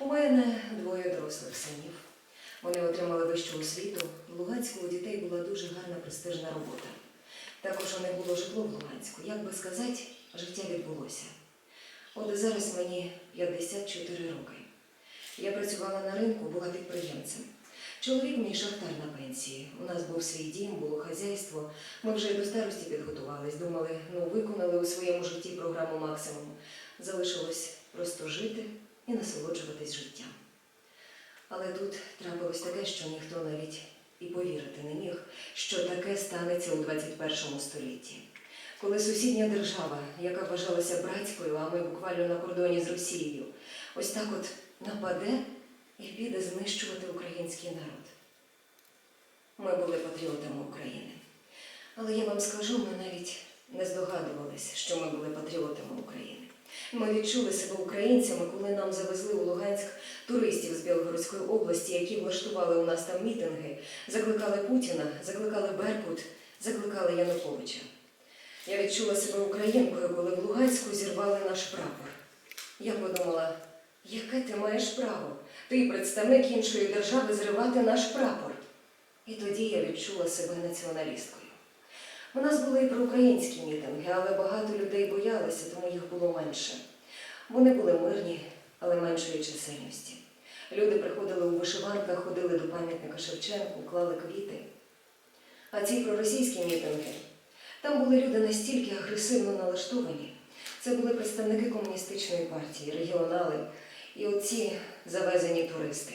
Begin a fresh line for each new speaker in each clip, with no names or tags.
У мене двоє дорослих синів. Вони отримали вищу освіту. В Луганську у дітей була дуже гарна престижна робота. Також у них було житло в Луганську. Як би сказати, життя відбулося. От зараз мені 54 роки. Я працювала на ринку, була підприємцем. Чоловік мій шахтар на пенсії. У нас був свій дім, було хазяйство. Ми вже до старості підготувались. Думали, ну виконали у своєму житті програму максимум. Залишилось просто жити і насолоджуватись життям. Але тут трапилось таке, що ніхто навіть і повірити не міг, що таке станеться у 21 столітті. Коли сусідня держава, яка вважалася братською, а ми буквально на кордоні з Росією, ось так от нападе і піде знищувати український народ. Ми були патріотами України. Але я вам скажу, ми навіть не здогадувались, що ми були патріотами України. Ми відчули себе українцями, коли нам завезли у Луганськ туристів з Білгородської області, які влаштували у нас там мітинги, закликали Путіна, закликали Беркут, закликали Януковича. Я відчула себе українкою, коли в Луганську зірвали наш прапор. Я подумала, яке ти маєш право? Ти, представник іншої держави, зривати наш прапор. І тоді я відчула себе націоналісткою. У нас були і проукраїнські мітинги, але багато людей боялися, тому їх було менше. Вони були мирні, але меншої чисельності. Люди приходили у вишиванках, ходили до пам'ятника Шевченку, клали квіти. А ці проросійські мітинги, там були люди настільки агресивно налаштовані. Це були представники комуністичної партії, регіонали і оці завезені туристи.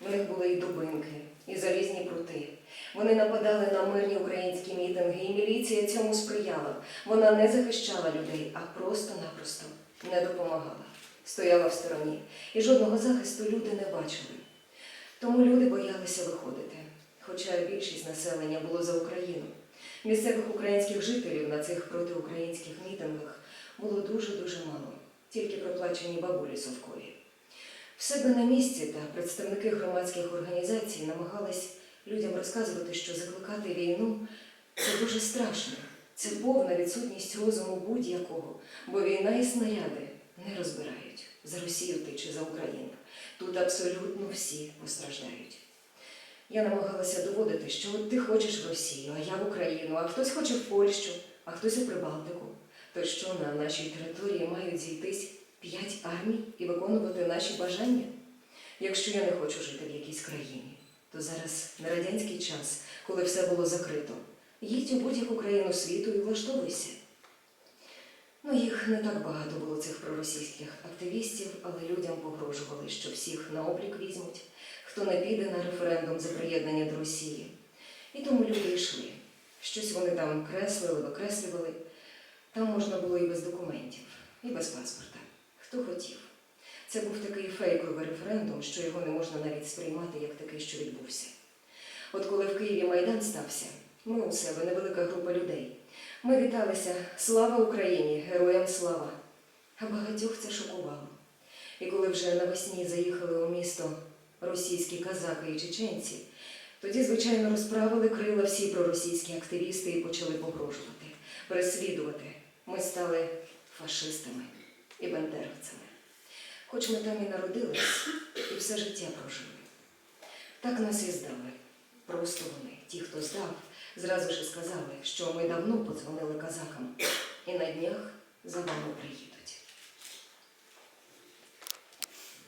В них були і дубинки, і залізні прути. Вони нападали на мирні українські мітинги, і міліція цьому сприяла. Вона не захищала людей, а просто-напросто не допомагала. Стояла в стороні. І жодного захисту люди не бачили. Тому люди боялися виходити. Хоча більшість населення було за Україну. Місцевих українських жителів на цих протиукраїнських мітингах було дуже-дуже мало, тільки проплачені бабулі совкові. В себе на місці та представники громадських організацій намагались людям розказувати, що закликати війну це дуже страшно. Це повна відсутність розуму будь-якого, бо війна і снаряди не розбирають за Росію ти чи за Україну. Тут абсолютно всі постраждають. Я намагалася доводити, що от ти хочеш в Росію, а я в Україну, а хтось хоче в Польщу, а хтось у Прибалтику. То що на нашій території мають зійтись п'ять армій і виконувати наші бажання? Якщо я не хочу жити в якійсь країні, то зараз не радянський час, коли все було закрито. Їдь у будь-яку країну світу і влаштовуйся. Ну, їх не так багато було цих проросійських активістів, але людям погрожували, що всіх на облік візьмуть, хто не піде на референдум за приєднання до Росії. І тому люди йшли. Щось вони там креслили, викреслювали. Там можна було і без документів, і без паспорта. Хто хотів. Це був такий фейковий референдум, що його не можна навіть сприймати як такий, що відбувся. От коли в Києві Майдан стався, ми у себе невелика група людей. Ми віталися Слава Україні! Героям слава! А багатьох це шокувало. І коли вже навесні заїхали у місто російські казаки і чеченці, тоді, звичайно, розправили крила всі проросійські активісти і почали погрожувати, переслідувати. Ми стали фашистами і бандеровцями. Хоч ми там і народились, і все життя прожили. Так нас і здали. Просто вони, ті, хто здав, зразу ж сказали, що ми давно подзвонили казакам і на днях за вами приїдуть.